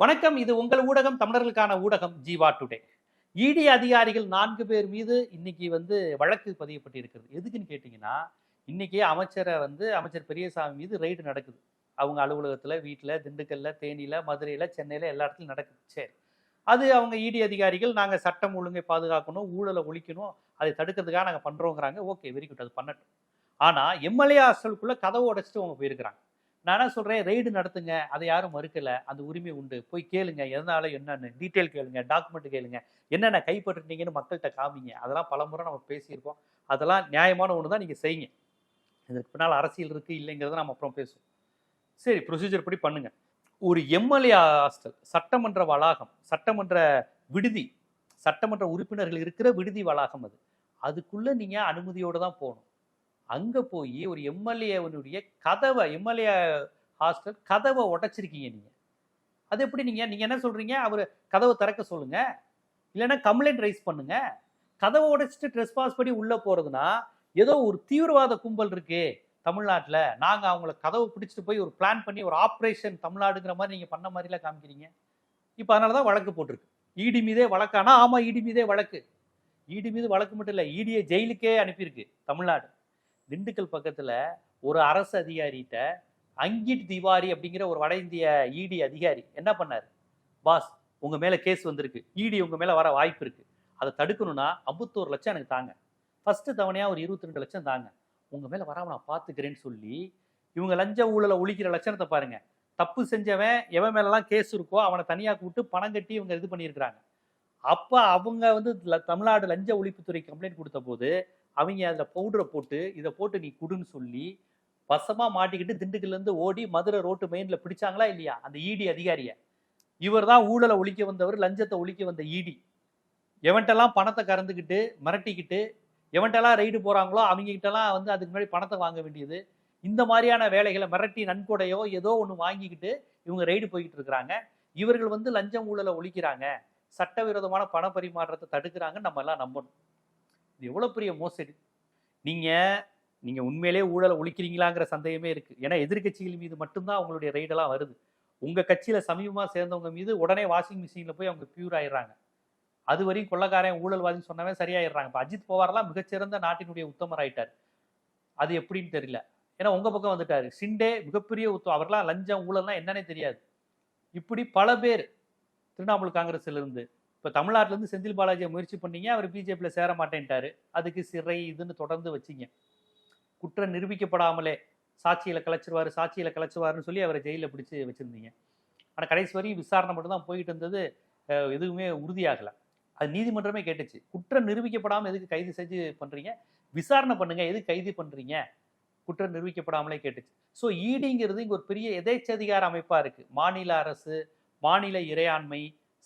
வணக்கம் இது உங்கள் ஊடகம் தமிழர்களுக்கான ஊடகம் ஜீவா டுடே. இடி அதிகாரிகள் நான்கு பேர் மீது இன்னைக்கு வந்து வழக்கு பதியப்பட்டிருக்கிறது. எதுக்குன்னு கேட்டிங்கன்னா இன்னைக்கு அமைச்சரை வந்து அமைச்சர் பெரியசாமி மீது ரைடு நடக்குது. அவங்க அலுவலகத்தில் வீட்டில் திண்டுக்கல்ல தேனியில் மதுரையில் சென்னையில் எல்லா இடத்துலையும் நடக்குது. சரி. அது அவங்க இடி அதிகாரிகள் நாங்கள் சட்டம் ஒழுங்கை பாதுகாக்கணும் ஊழலை ஒழிக்கணும் அதை தடுக்கிறதுக்காக நாங்கள் பண்ணுறோங்கிறாங்க ஓகே வெரி குட் அது பண்ணட்டும். ஆனால் எம்எல்ஏ ஹாஸ்டலுக்குள்ளே கதவை உடைச்சிட்டு அவங்க போயிருக்கிறாங்க. நான் என்ன சொல்கிறேன் ரெய்டு நடத்துங்க. அதை யாரும் மறுக்கலை. அந்த உரிமை உண்டு. போய் கேளுங்க. எதனால என்னன்னு டீட்டெயில் கேளுங்க டாக்குமெண்ட் கேளுங்க. என்னென்ன கைப்பற்றிட்டீங்கன்னு மக்கள்கிட்ட காமிங்க. அதெல்லாம் பலமுறை நம்ம பேசியிருக்கோம். அதெல்லாம் நியாயமான ஒன்று தான் நீங்கள் செய்யுங்க. இதற்கு பின்னால் அரசியல் இருக்குது இல்லைங்கிறத நம்ம அப்புறம் பேசுவோம். சரி ப்ரொசீஜர் படி பண்ணுங்க. ஒரு எம்எல்ஏ ஹாஸ்டல் சட்டமன்ற வளாகம் சட்டமன்ற விடுதி சட்டமன்ற உறுப்பினர்கள் இருக்கிற விடுதி வளாகம் அது. அதுக்குள்ளே நீங்கள் அனுமதியோடு தான் போகணும். அங்கே போய் ஒரு எம்எல்ஏவனுடைய கதவை எம்எல்ஏ ஹாஸ்டல் கதவை உடைச்சிருக்கீங்க நீங்கள் அது எப்படி நீங்கள் நீங்கள் என்ன சொல்கிறீங்க அவர் கதவை திறக்க சொல்லுங்கள் இல்லைன்னா கம்ப்ளைண்ட் ரைஸ் பண்ணுங்க. கதவை உடைச்சிட்டு ட்ரெஸ் பாஸ் படி உள்ளே போகிறதுனா ஏதோ ஒரு தீவிரவாத கும்பல் இருக்குது தமிழ்நாட்டில். நாங்கள் அவங்கள கதவை பிடிச்சிட்டு போய் ஒரு பிளான் பண்ணி ஒரு ஆப்ரேஷன் தமிழ்நாடுங்கிற மாதிரி நீங்கள் பண்ண மாதிரிலாம் காமிக்கிறீங்க. இப்போ அதனால தான் வழக்கு போட்டிருக்கு. இடி மீதே வழக்கு. ஆனால் ஆமாம் இடி மீதே வழக்கு. இடி மீது வழக்கு மட்டும் இல்லை இடியை ஜெயிலுக்கே அனுப்பியிருக்கு தமிழ்நாடு. திண்டுக்கல் பக்கத்தில் ஒரு அரசு அதிகாரிகிட்ட அங்கிட் திவாரி அப்படிங்கிற ஒரு வட இந்திய இடி அதிகாரி என்ன பண்ணார்? பாஸ் உங்கள் மேலே கேஸ் வந்திருக்கு. இடி உங்கள் மேலே வர வாய்ப்பு இருக்குது அதை தடுக்கணும்னா ஐம்பத்தோரு லட்சம் எனக்கு தாங்க. ஃபஸ்ட்டு தவணையாக ஒரு இருபத்தி ரெண்டு லட்சம் தாங்க. உங்கள் மேலே வராமல் நான் பார்த்துக்கிறேன்னு சொல்லி இவங்க லஞ்ச ஊழலை ஒழிக்கிற லட்சணத்தை பாருங்க. தப்பு செஞ்சவன் எவன் மேலெல்லாம் கேஸ் இருக்கோ அவனை தனியாக கூப்பிட்டு பணம் கட்டி இவங்க இது பண்ணியிருக்கிறாங்க. அப்போ அவங்க வந்து தமிழ்நாடு லஞ்ச ஒழிப்புத்துறை கம்ப்ளைண்ட் கொடுத்த போது அவங்க அதில் பவுடரை போட்டு இதை போட்டு நீ குடுன்னு சொல்லி வசமாக மாட்டிக்கிட்டு திண்டுக்கல்லேருந்து ஓடி மதுரை ரோட்டு மெயினில் பிடிச்சாங்களா இல்லையா? அந்த இடி அதிகாரியை. இவர் தான் ஊழலை ஒழிக்க வந்தவர் லஞ்சத்தை ஒழிக்க வந்த இடி எவன்ட்டெல்லாம் பணத்தை கறந்துக்கிட்டு மிரட்டிக்கிட்டு எவன்ட்டெல்லாம் ரைடு போகிறாங்களோ அவங்ககிட்டலாம் வந்து அதுக்கு முன்னாடி பணத்தை வாங்க வேண்டியது. இந்த மாதிரியான வேலைகளை மிரட்டி நன்கொடையோ ஏதோ ஒன்று வாங்கிக்கிட்டு இவங்க ரைடு போய்கிட்டு இருக்கிறாங்க. இவர்கள் வந்து லஞ்சம் ஊழலை ஒழிக்கிறாங்க. சட்டவிரோதமான பண பரிமாற்றத்தை தடுக்கிறாங்கன்னு நம்ம எல்லாம் நம்பணும். இது எவ்வளோ பெரிய மோசடி? நீங்கள் நீங்கள் உண்மையிலே ஊழலை ஒழிக்கிறீங்களாங்கிற சந்தேகமே இருக்குது ஏன்னா எதிர்க்கட்சிகள் மீது மட்டும்தான் அவங்களுடைய ரைடெல்லாம் வருது. உங்கள் கட்சியில் சமீபமாக சேர்ந்தவங்க மீது உடனே வாஷிங் மிஷினில் போய் அவங்க பியூர் ஆயிடுறாங்க. அது வரையும் கொள்ளக்காரன் ஊழல்வாதின்னு சொன்னவன் சரியாயிடுறாங்க இப்போ அஜித் பவார்லாம் மிகச்சிறந்த நாட்டினுடைய உத்தமர் ஆயிட்டார். அது எப்படின்னு தெரியல. ஏன்னா உங்கள் பக்கம் வந்துட்டார். சிண்டே மிகப்பெரிய உத்தம் அவர்லாம் லஞ்சம் ஊழல்லாம் என்னன்னே தெரியாது. இப்படி பல பேர் திரிணாமுல் காங்கிரஸ்லேருந்து இப்போ தமிழ்நாட்டிலேருந்து செந்தில் பாலாஜியை முயற்சி பண்ணீங்க அவர் பிஜேபியில் சேர மாட்டேன்ட்டாரு. அதுக்கு சிறை இதுன்னு தொடர்ந்து வச்சிங்க. குற்றம் நிரூபிக்கப்படாமலே சாட்சியில் கலைச்சிருவார் சாட்சியில் கலைச்சிருவாருன்னு சொல்லி அவரை ஜெயிலில் பிடிச்சி வச்சுருந்தீங்க. ஆனால் கடைசி வரையும் விசாரணை மட்டும்தான் போயிட்டு இருந்தது. எதுவுமே உறுதியாகலை. அது நீதிமன்றமே கேட்டுச்சு. குற்றம் நிரூபிக்கப்படாமல் எதுக்கு கைது செஞ்சு பண்ணுறீங்க விசாரணை பண்ணுங்க எதுக்கு கைது பண்ணுறீங்க குற்றம் நிரூபிக்கப்படாமலே கேட்டுச்சு. ஸோ ஈடிங்கிறது இங்கே ஒரு பெரிய எதேச்சதிகார அமைப்பாக இருக்குது மாநில அரசு மாநில இறையாண்மை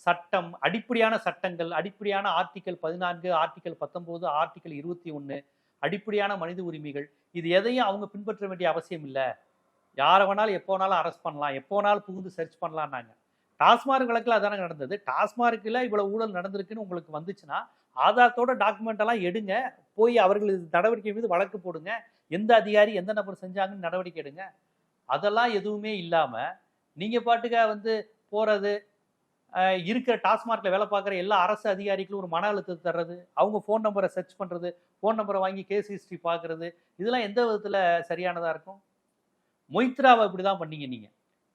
சட்டம் அடிப்படையான சட்டங்கள் அடிப்படையான ஆர்டிக்கல் பதினான்கு ஆர்டிக்கல் பத்தொம்போது ஆர்டிக்கல் இருபத்தி ஒன்று அடிப்படையான மனித உரிமைகள் இது எதையும் அவங்க பின்பற்ற வேண்டிய அவசியம் இல்லை. யாரை வேணாலும் எப்போ வேணாலும் அரெஸ்ட் பண்ணலாம் எப்போ வேணாலும் புகுந்து சர்ச் பண்ணலான்னாங்க டாஸ்மார்க் வழக்கில் அதானே நடந்தது. டாஸ்மார்க்கில் இவ்வளோ ஊழல் நடந்திருக்குன்னு உங்களுக்கு வந்துச்சுன்னா ஆதாரத்தோட டாக்குமெண்ட் எல்லாம் எடுங்க போய் அவர்கள் நடவடிக்கை மீது வழக்கு போடுங்க எந்த அதிகாரி எந்த நபர் செஞ்சாங்கன்னு நடவடிக்கை எடுங்க. அதெல்லாம் எதுவுமே இல்லாமல் நீங்கள் பாட்டுக்காக வந்து போகிறது இருக்கிற டாஸ்மார்க்ல வேலை பார்க்குற எல்லா அரசு அதிகாரிகளும் ஒரு மன அழுத்தத்தை தர்றது அவங்க ஃபோன் நம்பரை சர்ச் பண்ணுறது ஃபோன் நம்பரை வாங்கி கேஸ் ஹிஸ்ட்ரி பார்க்குறது இதெல்லாம் எந்த விதத்தில் சரியானதாக இருக்கும்? மொய்த்ராவை இப்படி தான் பண்ணீங்க நீங்கள்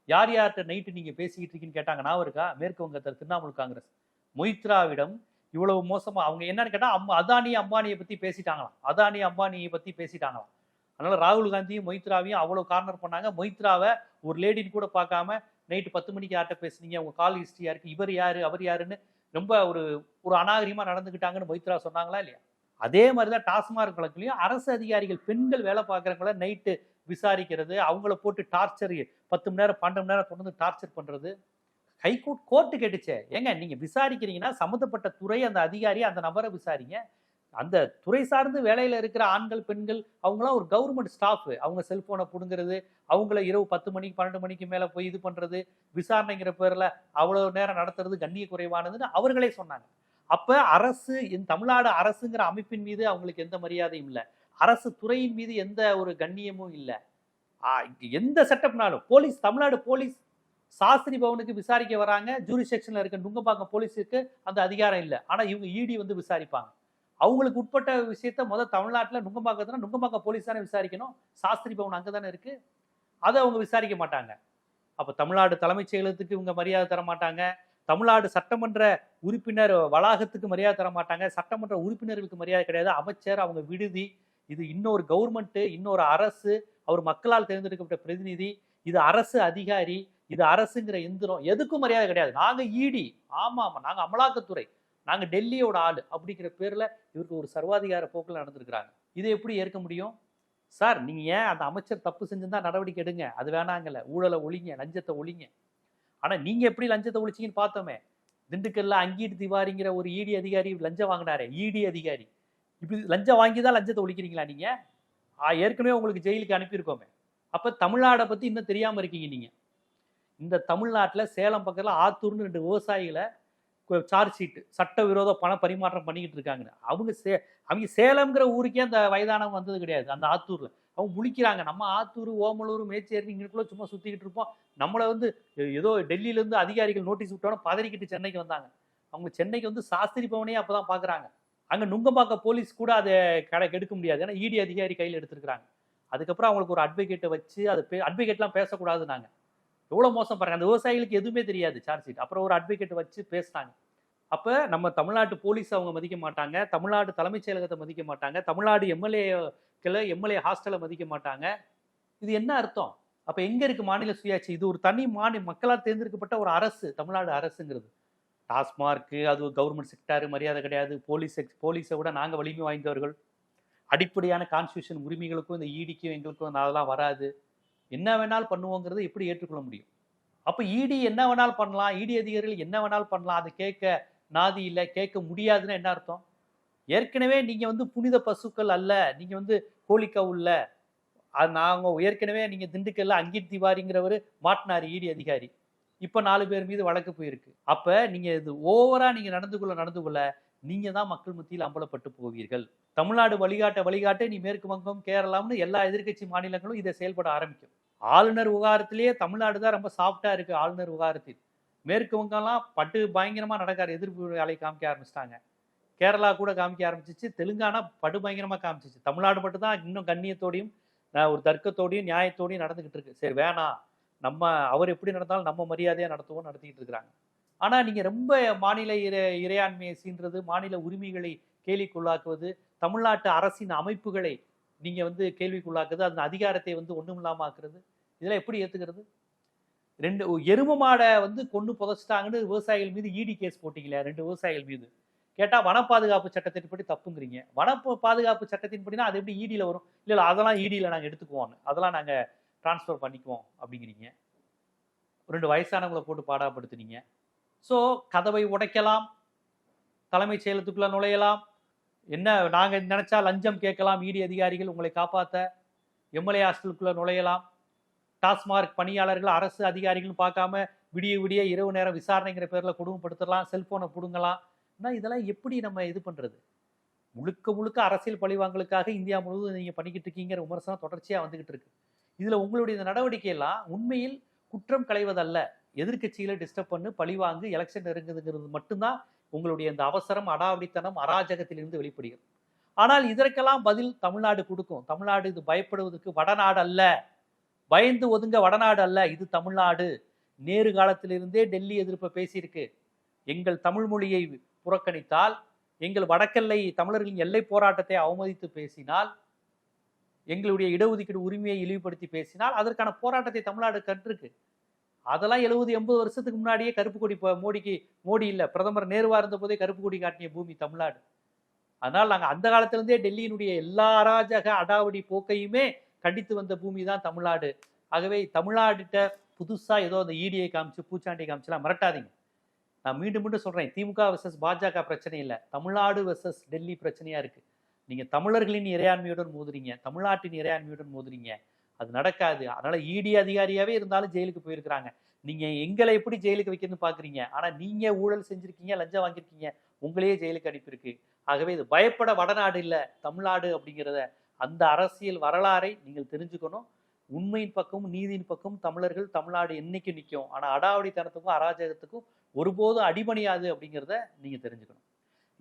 யார் யார்கிட்ட நைட்டு நீங்கள் பேசிக்கிட்டு இருக்கீங்கன்னு கேட்டாங்க நான் இருக்கா? மேற்கு வங்கத்தில் திரிணாமுல் காங்கிரஸ். மொய்த்ராவிடம் இவ்வளவு மோசமாக அவங்க என்னன்னு கேட்டால் அம்மா அதானி அம்பானியை பற்றி பேசிட்டாங்களாம். அதானி அம்பானியை பற்றி பேசிட்டாங்களாம். அதனால் ராகுல் காந்தியும் மொய்த்ராவையும் அவ்வளோ கார்னர் பண்ணாங்க. மொய்த்ராவை ஒரு லேடின்னு கூட பார்க்காம நைட்டு பத்து மணிக்கு யார்கிட்ட பேசுனீங்க? உங்க கால் ஹிஸ்ட்ரி யாருக்கு? இவர் யாரு? அவர் யாருன்னு ரொம்ப ஒரு ஒரு அநாகரிகமா நடந்துக்கிட்டாங்கன்னு மொய்த்ரா சொன்னாங்களா இல்லையா? அதே மாதிரி தான் டாஸ்மார்க் வழக்குலையும் அரசு அதிகாரிகள் பெண்கள் வேலை பார்க்குறவங்கள நைட்டு விசாரிக்கிறது அவங்கள போட்டு டார்ச்சர் பத்து மணி நேரம் பன்னெண்டு மணி நேரம் தொடர்ந்து டார்ச்சர் பண்றது. ஹைகோர்ட் கோர்ட்டு கேட்டுச்சே. ஏங்க நீங்க விசாரிக்கிறீங்கன்னா சம்மந்தப்பட்ட துறை அந்த அதிகாரி அந்த நபரை விசாரிங்க. அந்த துறை சார்ந்து வேலையில் இருக்கிற ஆண்கள் பெண்கள் அவங்களாம் ஒரு கவர்மெண்ட் ஸ்டாஃப் அவங்க செல்போனை பிடுங்கிறது அவங்கள இரவு பத்து மணிக்கு பன்னெண்டு மணிக்கு மேலே போய் இது பண்ணுறது விசாரணைங்கிற பேரில் அவ்வளோ நேரம் நடத்துறது கண்ணிய குறைவானதுன்னு அவர்களே சொன்னாங்க. அப்போ அரசு இந்த தமிழ்நாடு அரசுங்கிற அமைப்பின் மீது அவங்களுக்கு எந்த மரியாதையும் இல்லை. அரசு துறையின் மீது எந்த ஒரு கண்ணியமும் இல்லை. எந்த செட்டப்னாலும் போலீஸ் தமிழ்நாடு போலீஸ் சாஸ்திரி பவனுக்கு விசாரிக்க வராங்க ஜூரி செக்ஷனில் இருக்க நுங்கம்பாக்கம் போலீஸுக்கு அந்த அதிகாரம் இல்லை. ஆனால் இவங்க இடி வந்து விசாரிப்பாங்க. அவங்களுக்கு உட்பட்ட விஷயத்த முதல் தமிழ்நாட்டில் நுங்கம்பாக்கத்துனா நுங்கம்பாக்கம் போலீஸ் தானே விசாரிக்கணும். சாஸ்திரி பவன் அங்கே தானே இருக்குது அதை அவங்க விசாரிக்க மாட்டாங்க. அப்போ தமிழ்நாடு தலைமைச் செயலகத்துக்கு இவங்க மரியாதை தர மாட்டாங்க. தமிழ்நாடு சட்டமன்ற உறுப்பினர் வளாகத்துக்கு மரியாதை தர மாட்டாங்க. சட்டமன்ற உறுப்பினர்களுக்கு மரியாதை கிடையாது. அமைச்சர் அவங்க விடுதி இது இன்னொரு கவர்மெண்ட்டு இன்னொரு அரசு அவர் மக்களால் தேர்ந்தெடுக்கப்பட்ட பிரதிநிதி இது அரசு அதிகாரி இது அரசுங்கிற எந்திரம் எதுக்கும் மரியாதை கிடையாது. நாங்கள் ஈடி ஆமாம் ஆமாம் நாங்கள் அமலாக்கத்துறை. நாங்க டெல்லியோட ஆளு அப்படிங்கிற பேர்ல இவருக்கு ஒரு சர்வாதிகார போக்கில் நடந்திருக்கிறாங்க. இதை எப்படி ஏற்க முடியும்? சார் நீங்க ஏன் அந்த அமைச்சர் தப்பு செஞ்சிருந்தா நடவடிக்கை எடுங்க. அது வேணாங்கல்ல. ஊழலை ஒழிங்க லஞ்சத்தை ஒழிங்க. ஆனா நீங்க எப்படி லஞ்சத்தை ஒழிச்சிங்கன்னு பார்த்தோமே திண்டுக்கல்ல அங்கீட்டு திவாரிங்கிற ஒரு இடி அதிகாரி லஞ்சம் வாங்கினாரே இடி அதிகாரி. இப்படி லஞ்சம் வாங்கி தான் லஞ்சத்தை ஒழிக்கிறீங்களா நீங்க? ஏற்கனவே உங்களுக்கு ஜெயிலுக்கு அனுப்பியிருக்கோமே. அப்ப தமிழ்நாடை பத்தி இன்னும் தெரியாம இருக்கீங்க நீங்க. இந்த தமிழ்நாட்டில் சேலம் பக்கத்தில் ஆத்தூர்னு ரெண்டு விவசாயிகளை சார்ஜ் ஷீட்டு சட்டவிரோத பண பரிமாற்றம் பண்ணிக்கிட்டு இருக்காங்க. அவங்க சே அவங்க சேலம்ங்கிற ஊருக்கே அந்த வயதானவங்க வந்தது கிடையாது. அந்த ஆத்தூரில். அவங்க முழிக்கிறாங்க. நம்ம ஆத்தூர் ஓமலூர் மேச்சேரி இங்களுக்குள்ள சும்மா சுற்றிக்கிட்டு இருப்போம். நம்மளை வந்து ஏதோ டெல்லியிலேருந்து அதிகாரிகள் நோட்டீஸ் விட்டோன்னு பதறிக்கிட்டு சென்னைக்கு வந்தாங்க. அவங்க சென்னைக்கு வந்து சாஸ்திரி பவனையே அப்பதான் பார்க்குறாங்க அங்கே நுங்கம்பாக்க போலீஸ் கூட அதை கடை எடுக்க முடியாது. ஏன்னா இடி அதிகாரி கையில் எடுத்துருக்குறாங்க. அதுக்கப்புறம் அவங்களுக்கு ஒரு அட்வொகேட்டை வச்சு அது அட்வொகேட்லாம் பேசக்கூடாது நாங்கள் எவ்வளோ மோசம் பாருங்க. அந்த விவசாயிகளுக்கு எதுவுமே தெரியாது சார்ஜ் ஷீட் அப்புறம் ஒரு அட்வொகேட் வச்சு பேசினாங்க அப்போ நம்ம தமிழ்நாட்டு போலீஸ் அவங்க மதிக்க மாட்டாங்க. தமிழ்நாடு தலைமைச் செயலகத்தை மதிக்க மாட்டாங்க. தமிழ்நாடு எம்எல்ஏக்களை எம்எல்ஏ ஹாஸ்டலை மதிக்க மாட்டாங்க. இது என்ன அர்த்தம்? அப்போ எங்கே இருக்குது மாநில சுயாட்சி? இது ஒரு தனி மாநில மக்களால் தேர்ந்தெடுக்கப்பட்ட ஒரு அரசு தமிழ்நாடு அரசுங்கிறது. டாஸ்மார்க்கு அது கவர்மெண்ட் செக்டாரு மரியாதை கிடையாது. போலீஸ் போலீஸை விட நாங்கள் வலிமை வாய்ந்தவர்கள். அடிப்படையான கான்ஸ்டியூஷன் உரிமைகளுக்கும் இந்த ஈடிக்கும் எங்களுக்கும் அதெல்லாம் வராது. என்ன வேணாலும் பண்ணுவோங்கிறத எப்படி ஏற்றுக்கொள்ள முடியும்? அப்போ இடி என்ன வேணாலும் பண்ணலாம்? இடி அதிகாரிகள் என்ன வேணாலும் பண்ணலாம்? அதை கேட்க நாதி இல்லை கேட்க முடியாதுன்னா என்ன அர்த்தம்? ஏற்கனவே நீங்கள் வந்து புனித பசுக்கள் அல்ல நீங்கள் வந்து கோழிக்கவு இல்ல அது நாங்கள் ஏற்கனவே நீங்கள் திண்டுக்கல்ல அங்கிட் திவாரிங்கிறவர் மாட்டினார் இடி அதிகாரி. இப்போ நாலு பேர் மீது வழக்கு போயிருக்கு. அப்போ நீங்கள் இது ஓவராக நீங்கள் நடந்து கொள்ள நடந்து கொள்ள நீங்கள் தான் மக்கள் மத்தியில் அம்பலப்பட்டு போவீர்கள். தமிழ்நாடு வழிகாட்ட வழிகாட்ட நீ மேற்கு வங்கம் கேரளாம்னு எல்லா எதிர்க்கட்சி மாநிலங்களும் இதை செயல்பட ஆரம்பிக்கும். ஆளுநர் விவகாரத்திலேயே தமிழ்நாடு தான் ரொம்ப சாஃப்டாக இருக்குது ஆளுநர் விவகாரத்தில். மேற்கு வங்கம்லாம் பட்டு பயங்கரமாக நடக்கார் எதிர்ப்பு அலை காமிக்க ஆரம்பிச்சிட்டாங்க. கேரளா கூட காமிக்க ஆரம்பிச்சிச்சு தெலுங்கானா படு பயங்கரமாக காமிச்சிச்சு. தமிழ்நாடு மட்டும் தான் இன்னும் கண்ணியத்தோடையும் ஒரு தர்க்கத்தோடையும் நியாயத்தோடையும் நடந்துக்கிட்டு இருக்கு. சரி வேணாம். நம்ம அவர் எப்படி நடந்தாலும் நம்ம மரியாதையாக நடத்துவோம் நடத்திக்கிட்டு இருக்கிறாங்க. ஆனால் நீங்கள் ரொம்ப மாநில இறை இறையாண்மையை சீன்றது மாநில உரிமைகளை கேலிக்குள்ளாக்குவது தமிழ்நாட்டு அரசின் அமைப்புகளை நீங்கள் வந்து கேள்விக்குள்ளாக்குறது அந்த அதிகாரத்தை வந்து ஒன்றும் இல்லாமல் ஆக்குறது. இதெல்லாம் எப்படி ஏற்றுக்கிறது ரெண்டு எரும மாடை வந்து கொண்டு புதைச்சிட்டாங்கன்னு விவசாயிகள் மீது இடி கேஸ் போட்டிங்களே ரெண்டு விவசாயிகள் மீது. கேட்டால் வன பாதுகாப்பு சட்டத்தின்படி தப்புங்கிறீங்க. வன பாதுகாப்பு பாதுகாப்பு சட்டத்தின்படினா அது எப்படி இடியில் வரும்? இல்லை இல்லை அதெல்லாம் இடியில் நாங்கள் எடுத்துக்குவோம் அதெல்லாம் நாங்கள் டிரான்ஸ்ஃபர் பண்ணிக்குவோம் அப்படிங்கிறீங்க. ரெண்டு வயசானவங்களை போட்டு பாடாப்படுத்துனீங்க. ஸோ கதவை உடைக்கலாம். தலைமைச் செயலத்துக்குள்ளே நுழையலாம். என்ன நாங்கள் நினச்சா லஞ்சம் கேட்கலாம் இடி அதிகாரிகள் உங்களை காப்பாற்ற எம்எல்ஏ ஹாஸ்டலுக்குள்ளே நுழையலாம். டாஸ்மார்க் பணியாளர்கள் அரசு அதிகாரிகள் பார்க்காம விடிய விடிய இரவு நேரம் விசாரணைங்கிற பேரில் கொடுமைப்படுத்தலாம் செல்ஃபோனை பிடுங்கலாம். ஆனால் இதெல்லாம் எப்படி நம்ம இது பண்ணுறது முழுக்க முழுக்க அரசியல் பழிவாங்கலுக்காக இந்தியா முழுவதும் நீங்கள் பண்ணிக்கிட்டு இருக்கீங்கிற விமர்சனம் தொடர்ச்சியாக வந்துகிட்டு இருக்கு. இதில் உங்களுடைய இந்த நடவடிக்கை எல்லாம் உண்மையில் குற்றம் களைவதல்ல. எதிர்க்கட்சிகளை டிஸ்டர்ப் பண்ணு பழிவாங்கு எலெக்ஷன் நெருங்குதுங்கிறது மட்டும்தான் உங்களுடைய இந்த அவசரம் அடாவடித்தனம் அராஜகத்திலிருந்து வெளிப்படுகிறது. ஆனால் இதற்கெல்லாம் பதில் தமிழ்நாடு கொடுக்கும். தமிழ்நாடு இது பயப்படுவதற்கு வடநாடு அல்ல. பயந்து ஒதுங்க வடநாடு அல்ல. இது தமிழ்நாடு. நேரு காலத்திலிருந்தே டெல்லி எதிர்ப்பை பேசியிருக்கு. எங்கள் தமிழ் மொழியை புறக்கணித்தால் எங்கள் வடக்கெல்லை தமிழர்களின் எல்லை போராட்டத்தை அவமதித்து பேசினால் எங்களுடைய இடஒதுக்கீடு உரிமையை இழிவுபடுத்தி பேசினால் அதற்கான போராட்டத்தை தமிழ்நாடு கற்றிருக்கு அதெல்லாம் எழுபது எண்பது வருஷத்துக்கு முன்னாடியே கருப்பு கொடி இப்போ மோடிக்கு மோடி இல்லை பிரதமர் நேருவா இருந்த போதே கருப்பு கொடி காட்டிய பூமி தமிழ்நாடு. அதனால் நாங்கள் அந்த காலத்திலேருந்தே டெல்லியினுடைய எல்லா அராஜக அடாவடி போக்கையுமே கண்டித்து வந்த பூமி தான் தமிழ்நாடு. ஆகவே தமிழ்நாடுகிட்ட புதுசாக ஏதோ அந்த ஈடியை காமிச்சு பூச்சாண்டியை காமிச்சுலாம் மிரட்டாதீங்க. நான் மீண்டும் மீண்டும் சொல்கிறேன் திமுக வெர்சஸ் பாஜக பிரச்சனை இல்லை. தமிழ்நாடு வெர்சஸ் டெல்லி பிரச்சனையாக இருக்குது நீங்கள் தமிழர்களின் இறையாண்மையுடன் மோதுறீங்க தமிழ்நாட்டின் இறையாண்மையுடன் மோதுறீங்க. அது நடக்காது. அதனால இடி அதிகாரியாவே இருந்தாலும் ஜெயிலுக்கு போயிருக்கிறாங்க. நீங்க எங்களை எப்படி ஜெயிலுக்கு வைக்கணும்னு பாக்குறீங்க. ஆனா நீங்க ஊழல் செஞ்சிருக்கீங்க லஞ்சம் வாங்கியிருக்கீங்க உங்களையே ஜெயிலுக்கு அனுப்பியிருக்கு. ஆகவே இது பயப்பட வடநாடு இல்லை தமிழ்நாடு அப்படிங்கிறத அந்த அரசியல் வரலாறை நீங்கள் தெரிஞ்சுக்கணும். உண்மையின் பக்கமும் நீதியின் பக்கமும் தமிழர்கள் தமிழ்நாடு என்னைக்கு நிற்கும் ஆனால் அடாவடித்தனத்துக்கும் அராஜகத்துக்கும் ஒருபோதும் அடிபணியாது அப்படிங்கிறத நீங்கள் தெரிஞ்சுக்கணும்.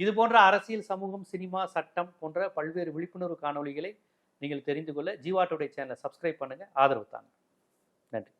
இது போன்ற அரசியல் சமூகம் சினிமா சட்டம் போன்ற பல்வேறு விழிப்புணர்வு காணொலிகளை நீங்கள் தெரிந்து கொள்ள ஜீவாட்டோடைய சேனலை சப்ஸ்கிரைப் பண்ணுங்கள் ஆதரவு தாங்க. நன்றி.